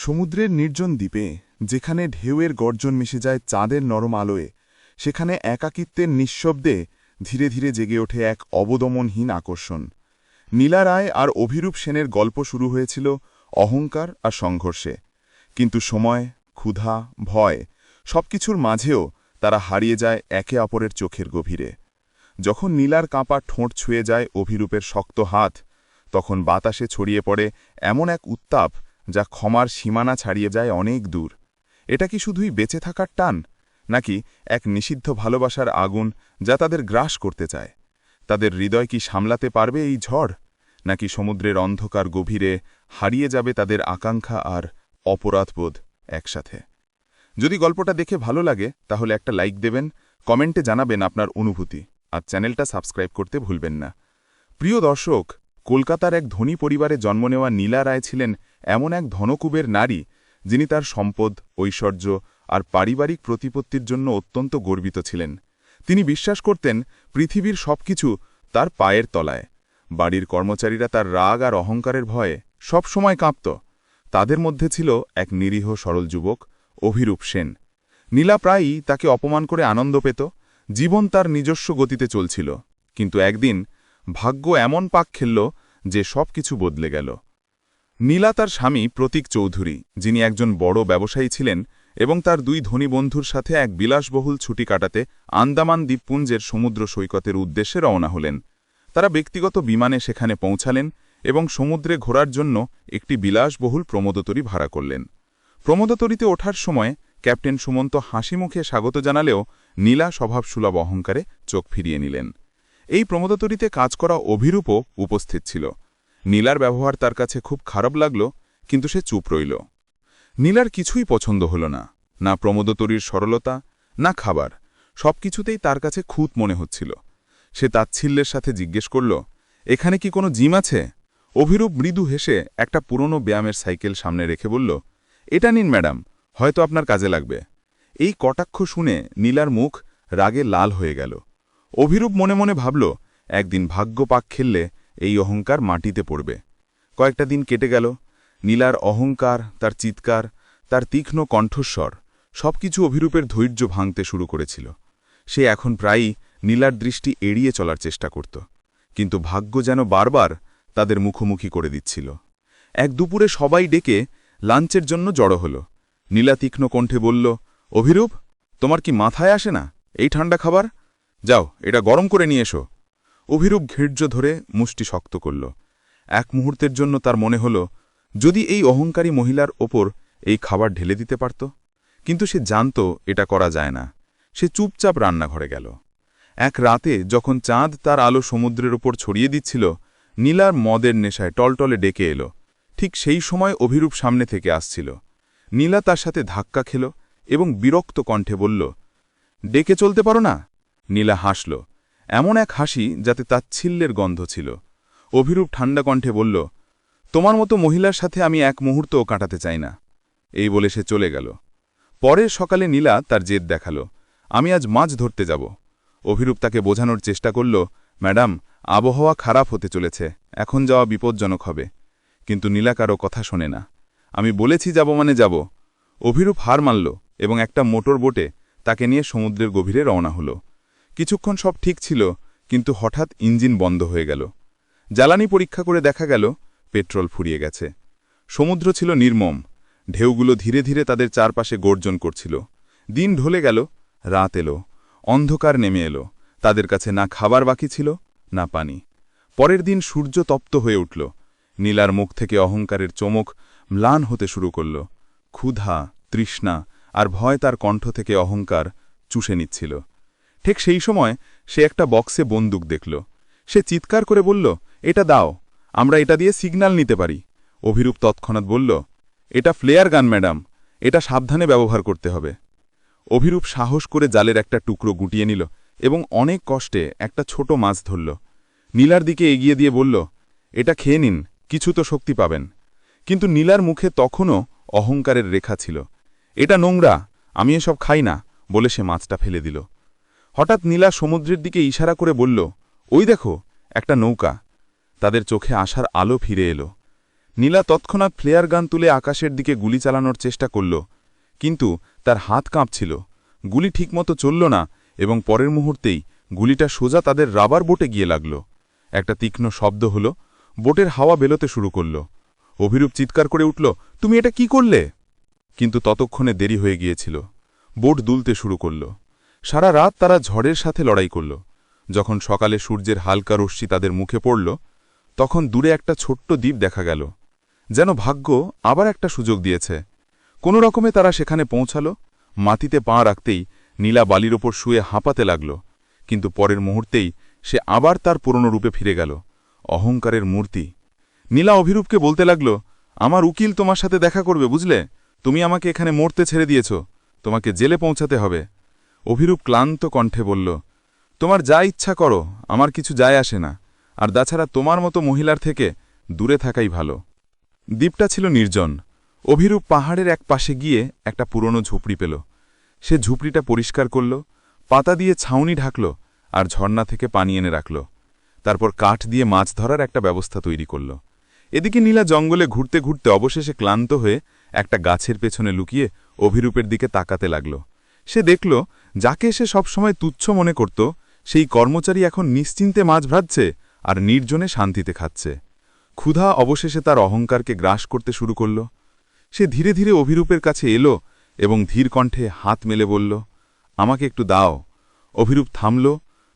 সমুদ্রের নির্জন দ্বীপে, যেখানে ঢেউয়ের গর্জন মিশে যায় চাঁদের নরম আলোয়ে, সেখানে একাকিত্বের নিঃশব্দে ধীরে ধীরে জেগে ওঠে এক অবদমনহীন আকর্ষণ। নীলা রায় আর অভিরূপ সেনের গল্প শুরু হয়েছিল অহংকার আর সংঘর্ষে। কিন্তু সময়, ক্ষুধা, ভয় সবকিছুর মাঝেও তারা হারিয়ে যায় একে অপরের চোখের গভীরে। যখন নীলার কাঁপা ঠোঁট ছুঁয়ে যায় অভিরূপের শক্ত হাত, তখন বাতাসে ছড়িয়ে পড়ে এমন এক উত্তাপ যা ক্ষমার সীমানা ছাড়িয়ে যায় অনেক দূর। এটা কি শুধুই বেঁচে থাকার টান, নাকি এক নিষিদ্ধ ভালোবাসার আগুন যা তাদের গ্রাস করতে চায়? তাদের হৃদয় কি সামলাতে পারবে এই ঝড়, নাকি সমুদ্রের অন্ধকার গভীরে হারিয়ে যাবে তাদের আকাঙ্ক্ষা আর অপরাধবোধ একসাথে? যদি গল্পটা দেখে ভালো লাগে, তাহলে একটা লাইক দেবেন, কমেন্টে জানাবেন আপনার অনুভূতি, আর চ্যানেলটা সাবস্ক্রাইব করতে ভুলবেন না। প্রিয় দর্শক, কলকাতার এক ধনী পরিবারে জন্ম নেওয়া নীলা রায় ছিলেন এমন এক ধনকুবের নারী যিনি তার সম্পদ, ঐশ্বর্য আর পারিবারিক প্রতিপত্তির জন্য অত্যন্ত গর্বিত ছিলেন। তিনি বিশ্বাস করতেন পৃথিবীর সবকিছু তার পায়ের তলায়। বাড়ির কর্মচারীরা তার রাগ আর অহংকারের ভয়ে সব সময় কাঁপত। তাদের মধ্যে ছিল এক নিরীহ সরল যুবক, অভিরূপ সেন। নীলা প্রায়ই তাকে অপমান করে আনন্দ পেত, জীবন তার নিজস্ব গতিতে চলছিল। কিন্তু একদিন ভাগ্য এমন পাক খেলল যে সব কিছু বদলে গেল। নীলা তার স্বামী প্রতীক চৌধুরী, যিনি একজন বড় ব্যবসায়ী ছিলেন এবং তার দুই ধনী বন্ধুর সাথে এক বিলাসবহুল ছুটি কাটাতে আন্দামান দ্বীপপুঞ্জের সমুদ্র সৈকতের উদ্দেশ্যে রওনা হলেন। তারা ব্যক্তিগত বিমানে সেখানে পৌঁছালেন এবং সমুদ্রে ঘোরার জন্য একটি বিলাসবহুল প্রমোদতরী ভাড়া করলেন। প্রমোদতরীতে ওঠার সময় ক্যাপ্টেন সুমন্ত হাসি মুখে স্বাগত জানালেও নীলা স্বভাবসুলভ অহংকারে চোখ ফিরিয়ে নিলেন। এই প্রমোদতরীতে কাজ করা অভিরূপও উপস্থিত ছিল। নীলার ব্যবহার তার কাছে খুব খারাপ লাগল, কিন্তু সে চুপ রইল। নীলার কিছুই পছন্দ হল না না প্রমোদতরীর সরলতা, না খাবার, সবকিছুতেই তার কাছে খুঁত মনে হচ্ছিল। সে তাচ্ছিল্যের সাথে জিজ্ঞেস করল, এখানে কি কোনো জিম আছে? অভিরূপ মৃদু হেসে একটা পুরনো ব্যায়ামের সাইকেল সামনে রেখে বলল, এটা নিন, ম্যাডাম, হয়তো আপনার কাজে লাগবে। এই কটাক্ষ শুনে নীলার মুখ রাগে লাল হয়ে গেল। অভিরূপ মনে মনে ভাবল, একদিন ভাগ্য পাক খেললে এই অহংকার মাটিতে পড়বে। কয়েকটা দিন কেটে গেল। নীলার অহংকার, তার চিৎকার, তার তীক্ষ্ণ কণ্ঠস্বর, সবকিছু অভিরূপের ধৈর্য ভাঙতে শুরু করেছিল। সে এখন প্রায়ই নীলার দৃষ্টি এড়িয়ে চলার চেষ্টা করত, কিন্তু ভাগ্য যেন বারবার তাদের মুখোমুখি করে দিচ্ছিল। এক দুপুরে সবাই ডেকে লাঞ্চের জন্য জড়ো হল। নীলা তীক্ষ্ণ কণ্ঠে বলল, অভিরূপ, তোমার কি মাথায় আসে না? এই ঠান্ডা খাবার? যাও, এটা গরম করে নিয়ে এসো। অভিরূপ ঘৃর্য ধরে মুষ্টি শক্ত করল। এক মুহূর্তের জন্য তার মনে হল, যদি এই অহংকারী মহিলার ওপর এই খাবার ঢেলে দিতে পারত? কিন্তু সে জানত এটা করা যায় না। সে চুপচাপ রান্নাঘরে গেল। এক রাতে যখন চাঁদ তার আলো সমুদ্রের ওপর ছড়িয়ে দিচ্ছিল, নীলার মদের নেশায় টলটলে ডেকে এলো। ঠিক সেই সময় অভিরূপ সামনে থেকে আসছিল। নীলা তার সাথে ধাক্কা খেল এবং বিরক্ত কণ্ঠে বলল, ডেকে চলতে পারো না? নীলা হাসল। এমন এক হাসি যাতে তাচ্ছিল্যের গন্ধ ছিল। অভিরূপ ঠান্ডা কণ্ঠে বলল, তোমার মতো মহিলার সাথে আমি এক মুহূর্তও কাটাতে চাই না। এই বলে সে চলে গেল। পরের সকালে নীলা তার জেদ দেখাল, আমি আজ মাছ ধরতে যাব। অভিরূপ তাকে বোঝানোর চেষ্টা করল, ম্যাডাম, আবহাওয়া খারাপ হতে চলেছে, এখন যাওয়া বিপজ্জনক হবে। কিন্তু নীলা কারও কথা শোনে না, আমি বলেছি যাব মানে যাব। অভিরূপ হার মানল এবং একটা মোটর বোটে তাকে নিয়ে সমুদ্রের গভীরে রওনা হল। কিছুক্ষণ সব ঠিক ছিল, কিন্তু হঠাৎ ইঞ্জিন বন্ধ হয়ে গেল। জ্বালানি পরীক্ষা করে দেখা গেল, পেট্রোল ফুরিয়ে গেছে। সমুদ্র ছিল নির্মম, ঢেউগুলো ধীরে ধীরে তাদের চারপাশে গর্জন করছিল। দিন ঢলে গেল, রাত এলো, অন্ধকার নেমে এলো, তাদের কাছে না খাবার বাকি ছিল, না পানি। পরের দিন সূর্য তপ্ত হয়ে উঠল, নীলার মুখ থেকে অহংকারের চমক ম্লান হতে শুরু করল। ক্ষুধা, তৃষ্ণা আর ভয় তার কণ্ঠ থেকে অহংকার চুষে নিচ্ছিল। ঠিক সেই সময় সে একটা বক্সে বন্দুক দেখল। সে চিৎকার করে বলল, এটা দাও, আমরা এটা দিয়ে সিগন্যাল নিতে পারি। অভিরূপ তৎক্ষণাৎ বলল, এটা ফ্লেয়ার গান, ম্যাডাম, এটা সাবধানে ব্যবহার করতে হবে। অভিরূপ সাহস করে জালের একটা টুকরো গুটিয়ে নিল এবং অনেক কষ্টে একটা ছোট মাছ ধরল। নীলার দিকে এগিয়ে দিয়ে বলল, এটা খেয়ে নিন, কিছু তো শক্তি পাবেন। কিন্তু নীলার মুখে তখনও অহংকারের রেখা ছিল। এটা নোংরা, আমি এসব খাই না, বলে সে মাছটা ফেলে দিল। হঠাৎ নীলা সমুদ্রের দিকে ইশারা করে বলল, ওই দেখো, একটা নৌকা। তাদের চোখে আসার আলো ফিরে এলো। নীলা তৎক্ষণাৎ ফ্লেয়ার গান তুলে আকাশের দিকে গুলি চালানোর চেষ্টা করল, কিন্তু তার হাত কাঁপছিল। গুলি ঠিকমতো চলল না এবং পরের মুহূর্তেই গুলিটা সোজা তাদের রাবার বোটে গিয়ে লাগল। একটা তীক্ষ্ণ শব্দ হল, বোটের হাওয়া বেরোতে শুরু করল। অভিরূপ চিৎকার করে উঠল, তুমি এটা কি করলে? কিন্তু ততক্ষণে দেরি হয়ে গিয়েছিল। বোট দুলতে শুরু করল। সারা রাত তারা ঝড়ের সাথে লড়াই করল। যখন সকালে সূর্যের হালকা রশ্মি তাদের মুখে পড়ল, তখন দূরে একটা ছোট্ট দ্বীপ দেখা গেল, যেন ভাগ্য আবার একটা সুযোগ দিয়েছে। কোনো রকমে তারা সেখানে পৌঁছাল, মাটিতে পা রাখতেই নীলা বালির ওপর শুয়ে হাঁপাতে লাগল, কিন্তু পরের মুহূর্তেই সে আবার তার পুরনো রূপে ফিরে গেল, অহংকারের মূর্তি। নীলা অভিরূপকে বলতে লাগল, আমার উকিল তোমার সাথে দেখা করবে, বুঝলে? তুমি আমাকে এখানে মরতে ছেড়ে দিয়েছ, তোমাকে জেলে পৌঁছাতে হবে। অভিরূপ ক্লান্ত কণ্ঠে বলল, তোমার যা ইচ্ছা করো, আমার কিছু যায় আসে না, আর তাছাড়া তোমার মতো মহিলার থেকে দূরে থাকাই ভালো। দ্বীপটা ছিল নির্জন। অভিরূপ পাহাড়ের এক পাশে গিয়ে একটা পুরনো ঝুপড়ি পেল। সে ঝুপড়িটা পরিষ্কার করল, পাতা দিয়ে ছাউনি ঢাকল, আর ঝর্ণা থেকে পানি এনে রাখল। তারপর কাঠ দিয়ে মাছ ধরার একটা ব্যবস্থা তৈরি করল। এদিকে নীলা জঙ্গলে ঘুরতে ঘুরতে অবশেষে ক্লান্ত হয়ে একটা গাছের পেছনে লুকিয়ে অভিরূপের দিকে তাকাতে লাগল। সে দেখল যাকে সে সবসময় তুচ্ছ মনে করত, সেই কর্মচারী এখন নিশ্চিন্তে মাছ ভ্রাচ্ছে আর নির্জনে শান্তিতে খাচ্ছে। ক্ষুধা অবশেষে তার অহংকারকে গ্রাস করতে শুরু করল। সে ধীরে ধীরে অভিরূপের কাছে এলো এবং ধীর কণ্ঠে হাত মেলে বলল, আমাকে একটু দাও। অভিরূপ থামল,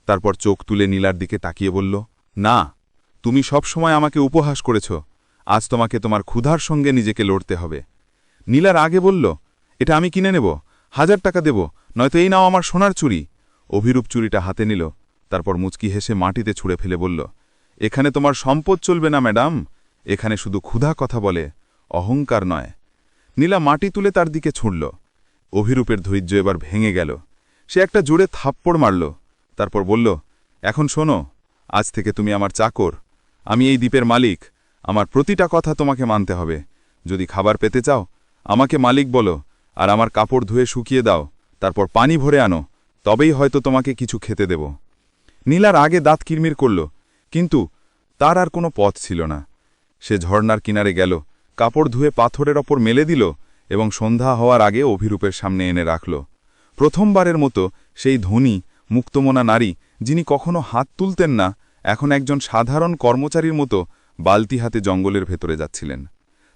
তারপর চোখ তুলে নীলার দিকে তাকিয়ে বলল, না, তুমি সব সময় আমাকে উপহাস করেছ। আজ তোমাকে তোমার ক্ষুধার সঙ্গে নিজেকে লড়তে হবে। নীলার আগে বলল, এটা আমি কিনে নেব। হাজার টাকা দেব, নয়তো এই নাও আমার সোনার চুরি। অভিরূপ চুরিটা হাতে নিল, তারপর মুচকি হেসে মাটিতে ছুঁড়ে ফেলে বলল, এখানে তোমার সম্পদ চলবে না, ম্যাডাম। এখানে শুধু ক্ষুধা কথা বলে, অহংকার নয়। নীলা মাটি তুলে তার দিকে ছুঁড়ল। অভিরূপের ধৈর্য এবার ভেঙে গেল। সে একটা জোরে থাপ্পড় মারল, তারপর বলল, এখন শোনো, আজ থেকে তুমি আমার চাকর। আমি এই দ্বীপের মালিক। আমার প্রতিটা কথা তোমাকে মানতে হবে। যদি খাবার পেতে চাও, আমাকে মালিক বলো আর আমার কাপড় ধুয়ে শুকিয়ে দাও, তারপর পানি ভরে আনো, তবেই হয়তো তোমাকে কিছু খেতে দেব। নীলার আগে দাঁত কিরমির করল, কিন্তু তার আর কোনো পথ ছিল না। সে ঝর্ণার কিনারে গেল, কাপড় ধুয়ে পাথরের ওপর মেলে দিল এবং সন্ধ্যা হওয়ার আগে অভিরূপের সামনে এনে রাখল। প্রথমবারের মতো সেই ধনী, মুক্তমনা নারী, যিনি কখনো হাত তুলতেন না, এখন একজন সাধারণ কর্মচারীর মতো বালতি হাতে জঙ্গলের ভেতরে যাচ্ছিলেন।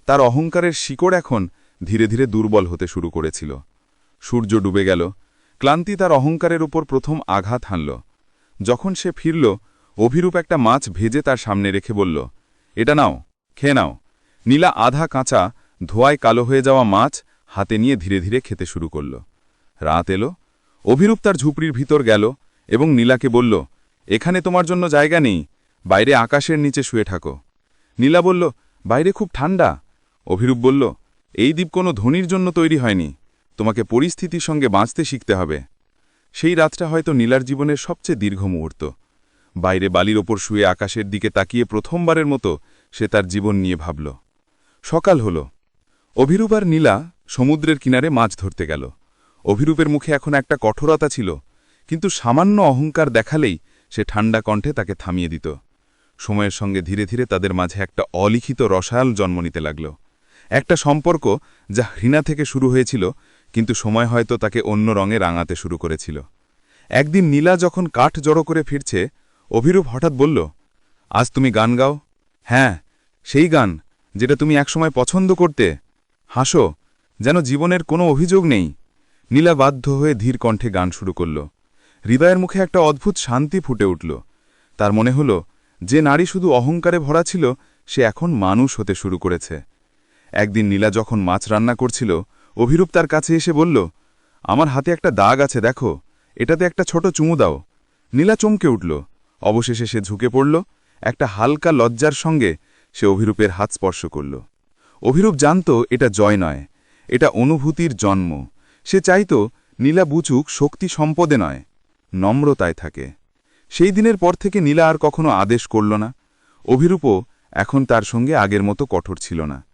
তার অহংকারের শিকড় এখন ধীরে ধীরে দুর্বল হতে শুরু করেছিল। সূর্য ডুবে গেল। ক্লান্তি তার অহংকারের উপর প্রথম আঘাত হানল। যখন সে ফিরল, অভিরূপ একটা মাছ ভেজে তার সামনে রেখে বলল, এটা নাও, খেয়ে নাও। নীলা আধা কাঁচা, ধোয়ায় কালো হয়ে যাওয়া মাছ হাতে নিয়ে ধীরে ধীরে খেতে শুরু করল। রাত এলো। অভিরূপ তার ঝুপড়ির ভিতর গেল এবং নীলাকে বলল, এখানে তোমার জন্য জায়গা নেই, বাইরে আকাশের নিচে শুয়ে থাকো। নীলা বলল, বাইরে খুব ঠান্ডা। অভিরূপ বলল এই দ্বীপ কোনো ধনির জন্য তৈরি হয়নি। তোমাকে পরিস্থিতির সঙ্গে বাঁচতে শিখতে হবে। সেই রাতটা হয়তো নীলার জীবনের সবচেয়ে দীর্ঘ মুহূর্ত। বাইরে বালির ওপর শুয়ে আকাশের দিকে তাকিয়ে প্রথমবারের মতো সে তার জীবন নিয়ে ভাবল। সকাল হল। অভিরূপ আর নীলা সমুদ্রের কিনারে মাছ ধরতে গেল। অভিরূপের মুখে এখন একটা কঠোরতা ছিল, কিন্তু সামান্য অহংকার দেখালেই সে ঠান্ডা কণ্ঠে তাকে থামিয়ে দিত। সময়ের সঙ্গে ধীরে ধীরে তাদের মাঝে একটা অলিখিত রসায়ল জন্ম নিতে লাগল। একটা সম্পর্ক যা ঘৃণা থেকে শুরু হয়েছিল, কিন্তু সময় হয়তো তাকে অন্য রঙে রাঙাতে শুরু করেছিল। একদিন নীলা যখন কাঠ জড়ো করে ফিরছে, অভিরূপ হঠাৎ বলল, আজ তুমি গান গাও? হ্যাঁ সেই গান, যেটা তুমি একসময় পছন্দ করতে। হাসো, যেন জীবনের কোনো অভিযোগ নেই। নীলা বাধ্য হয়ে ধীর কণ্ঠে গান শুরু করল। হৃদয়ের মুখে একটা অদ্ভুত শান্তি ফুটে উঠল। তার মনে হল, যে নারী শুধু অহংকারে ভরা ছিল, সে এখন মানুষ হতে শুরু করেছে। একদিন নীলা যখন মাছ রান্না করছিল, অভিরূপ তার কাছে এসে বলল, আমার হাতে একটা দাগ আছে, দেখো। এটাতে একটা ছোট চুমু দাও। নীলা চমকে উঠল। অবশেষে সে ঝুঁকে পড়ল। একটা হালকা লজ্জার সঙ্গে সে অভিরূপের হাত স্পর্শ করল। অভিরূপ জানত এটা জয় নয়, এটা অনুভূতির জন্ম। সে চাইত নীলা বুচুক শক্তি সম্পদে নয়, নম্রতায় থাকে। সেই দিনের পর থেকে নীলা আর কখনো আদেশ করল না। অভিরূপও এখন তার সঙ্গে আগের মতো কঠোর ছিল না।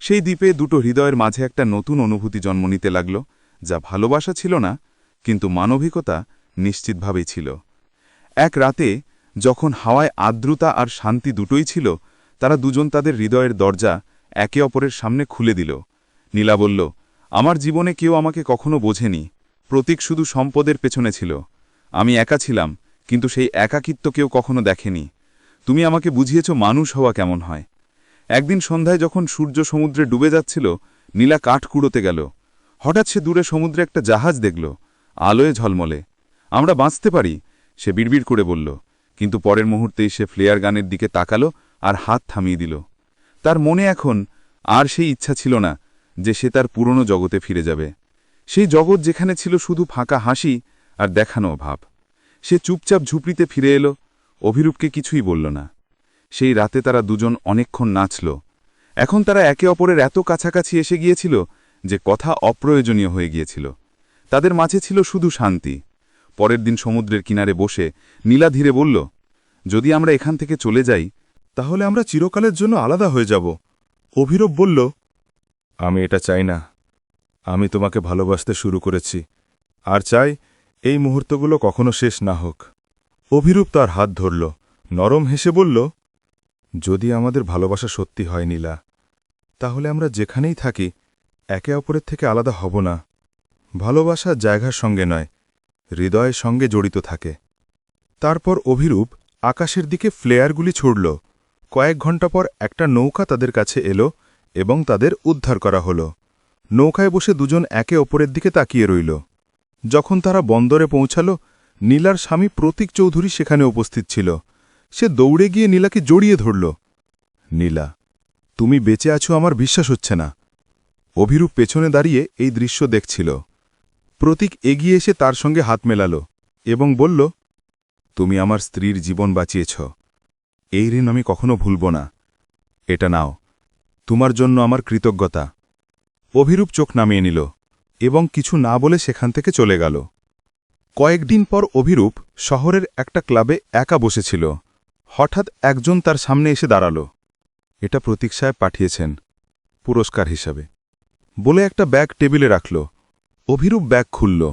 সেই দ্বীপে দুটো হৃদয়ের মাঝে একটা নতুন অনুভূতি জন্ম নিতে লাগল, যা ভালোবাসা ছিল না, কিন্তু মানবিকতা নিশ্চিতভাবেই ছিল। এক রাতে, যখন হাওয়ায় আর্দ্রতা আর শান্তি দুটোই ছিল, তারা দুজন তাদের হৃদয়ের দরজা একে অপরের সামনে খুলে দিল। নীলা বলল, আমার জীবনে কেউ আমাকে কখনো বোঝেনি। প্রতীক শুধু সম্পদের পেছনে ছিল। আমি একা ছিলাম, কিন্তু সেই একাকিত্ব কেউ কখনো দেখেনি। তুমি আমাকে বুঝিয়েছ মানুষ হওয়া কেমন হয়। একদিন সন্ধ্যায় যখন সূর্য সমুদ্রে ডুবে যাচ্ছিল, নীলা কাঠ কুড়োতে গেল। হঠাৎ সে দূরে সমুদ্রে একটা জাহাজ দেখল, আলোয় ঝলমলে। আমরা বাঁচতে পারি, সে বিড়বিড় করে বলল, কিন্তু পরের মুহূর্তেই সে ফ্লেয়ার গানের দিকে তাকালো আর হাত থামিয়ে দিল। তার মনে এখন আর সেই ইচ্ছা ছিল না যে সে তার পুরনো জগতে ফিরে যাবে। সেই জগৎ যেখানে ছিল শুধু ফাঁকা হাসি আর দেখানো ভাব সে চুপচাপ ঝুপড়িতে ফিরে এলো, অভিরূপকে কিছুই বলল না। সেই রাতে তারা দুজন অনেকক্ষণ নাচল। এখন তারা একে অপরের এত কাছাকাছি এসে গিয়েছিল যে কথা অপ্রয়োজনীয় হয়ে গিয়েছিল। তাদের মাঝে ছিল শুধু শান্তি। পরের দিন সমুদ্রের কিনারে বসে নীলা ধীরে বলল, যদি আমরা এখান থেকে চলে যাই, তাহলে আমরা চিরকালের জন্য আলাদা হয়ে যাব। অভিরূপ বলল, আমি এটা চাই না। আমি তোমাকে ভালোবাসতে শুরু করেছি। আর চাই এই মুহূর্তগুলো কখনো শেষ না হোক। অভিরূপ তার হাত ধরল, নরম হেসে বলল যদি আমাদের ভালোবাসা সত্যি হয়, নীলা, তাহলে আমরা যেখানেই থাকি, একে অপরের থেকে আলাদা হব না। ভালোবাসা জায়গার সঙ্গে নয়, হৃদয়ের সঙ্গে জড়িত থাকে। তারপর অভিরূপ আকাশের দিকে ফ্লেয়ারগুলি ছুড়ল। কয়েক ঘণ্টা পর একটা নৌকা তাদের কাছে এলো এবং তাদের উদ্ধার করা হল। নৌকায় বসে দুজন একে অপরের দিকে তাকিয়ে রইল। যখন তারা বন্দরে পৌঁছাল, নীলার স্বামী প্রতীক চৌধুরী সেখানে উপস্থিত ছিল। সে দৌড়ে গিয়ে নীলাকে জড়িয়ে ধরল। নীলা, তুমি বেঁচে আছো আমার বিশ্বাস হচ্ছে না। অভিরূপ পেছনে দাঁড়িয়ে এই দৃশ্য দেখছিল। প্রতীক এগিয়ে এসে তার সঙ্গে হাত মেলাল এবং বলল, তুমি আমার স্ত্রীর জীবন বাঁচিয়েছ। এই ঋণ আমি কখনো ভুলব না। এটা নাও। তোমার জন্য আমার কৃতজ্ঞতা। অভিরূপ চোখ নামিয়ে নিল এবং কিছু না বলে সেখান থেকে চলে গেল। কয়েকদিন পর অভিরূপ শহরের একটা ক্লাবে একা বসেছিল। হঠাৎ একজন তার সামনে এসে দাঁড়াল। এটা প্রতীক সাহেব পাঠিয়েছেন, পুরস্কার হিসাবে। বলে একটা ব্যাগ টেবিলে রাখল। অভিরূপ ব্যাগ খুলল।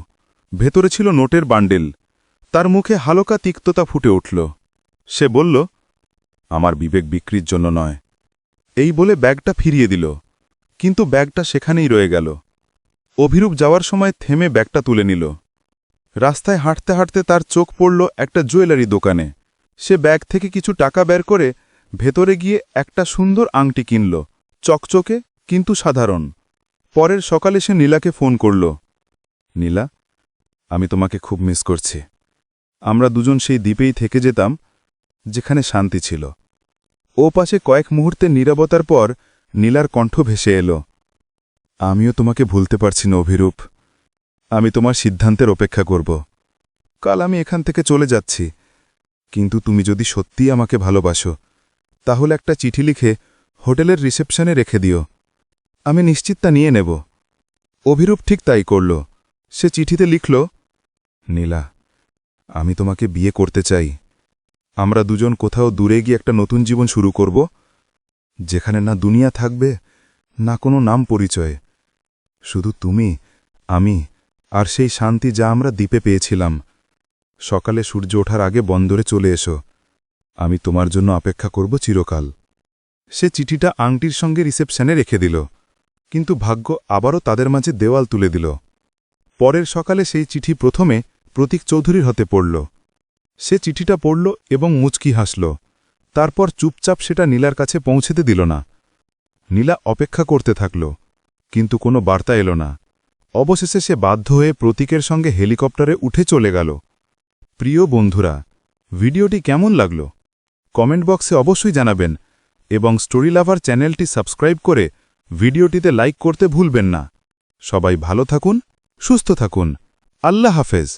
ভেতরে ছিল নোটের বান্ডেল। তার মুখে হালকা তিক্ততা ফুটে উঠল। সে বলল, আমার বিবেক বিক্রির জন্য নয়। এই বলে ব্যাগটা ফিরিয়ে দিল। কিন্তু ব্যাগটা সেখানেই রয়ে গেল। অভিরূপ যাওয়ার সময় থেমে ব্যাগটা তুলে নিল। রাস্তায় হাঁটতে হাঁটতে তার চোখ পড়ল একটা জুয়েলারি দোকানে। সে ব্যাগ থেকে কিছু টাকা বের করে ভেতরে গিয়ে একটা সুন্দর আংটি কিনল, চকচকে কিন্তু সাধারণ। পরের সকালে সে নীলাকে ফোন করল, নীলা, আমি তোমাকে খুব মিস করছি। আমরা দুজন সেই দ্বীপেই থেকে যেতাম, যেখানে শান্তি ছিল। ও পাশে কয়েক মুহূর্তে নীরবতার পর নীলার কণ্ঠ ভেসে এলো, আমিও তোমাকে ভুলতে পারছি না, অভিরূপ। আমি তোমার সিদ্ধান্তের অপেক্ষা করব। কাল আমি এখান থেকে চলে যাচ্ছি। কিন্তু তুমি যদি সত্যিই আমাকে ভালোবাসো, তাহলে একটা চিঠি লিখে হোটেলের রিসেপশনে রেখে দিও। আমি নিশ্চিত তা নিয়ে নেব। অভিরূপ ঠিক তাই করল। সে চিঠিতে লিখল, নীলা, আমি তোমাকে বিয়ে করতে চাই। আমরা দুজন কোথাও দূরে গিয়ে একটা নতুন জীবন শুরু করব, যেখানে না দুনিয়া থাকবে, না কোনো নাম পরিচয়। শুধু তুমি, আমি, আর সেই শান্তি যা আমরা দ্বীপে পেয়েছিলাম। সকালে সূর্য ওঠার আগে বন্দরে চলে এসো। আমি তোমার জন্য অপেক্ষা করব চিরকাল। সে চিঠিটা আংটির সঙ্গে রিসেপশনে রেখে দিল, কিন্তু ভাগ্য আবারও তাদের মাঝে দেওয়াল তুলে দিল। পরের সকালে সেই চিঠি প্রথমে প্রতীক চৌধুরীর হতে পড়ল। সে চিঠিটা পড়ল এবং মুচকি হাসল। তারপর চুপচাপ সেটা নীলার কাছে পৌঁছেতে দিল না। নীলা অপেক্ষা করতে থাকল, কিন্তু কোনো বার্তা এলো না। অবশেষে সে বাধ্য হয়ে প্রতীকের সঙ্গে হেলিকপ্টারে উঠে চলে গেল। প্রিয় বন্ধুরা, ভিডিওটি কেমন লাগল? কমেন্ট বক্সে অবশ্যই জানাবেন এবং স্টোরি লাভার চ্যানেলটি সাবস্ক্রাইব করে ভিডিওটিতে লাইক করতে ভুলবেন না। সবাই ভালো থাকুন, সুস্থ থাকুন। আল্লাহ হাফেজ।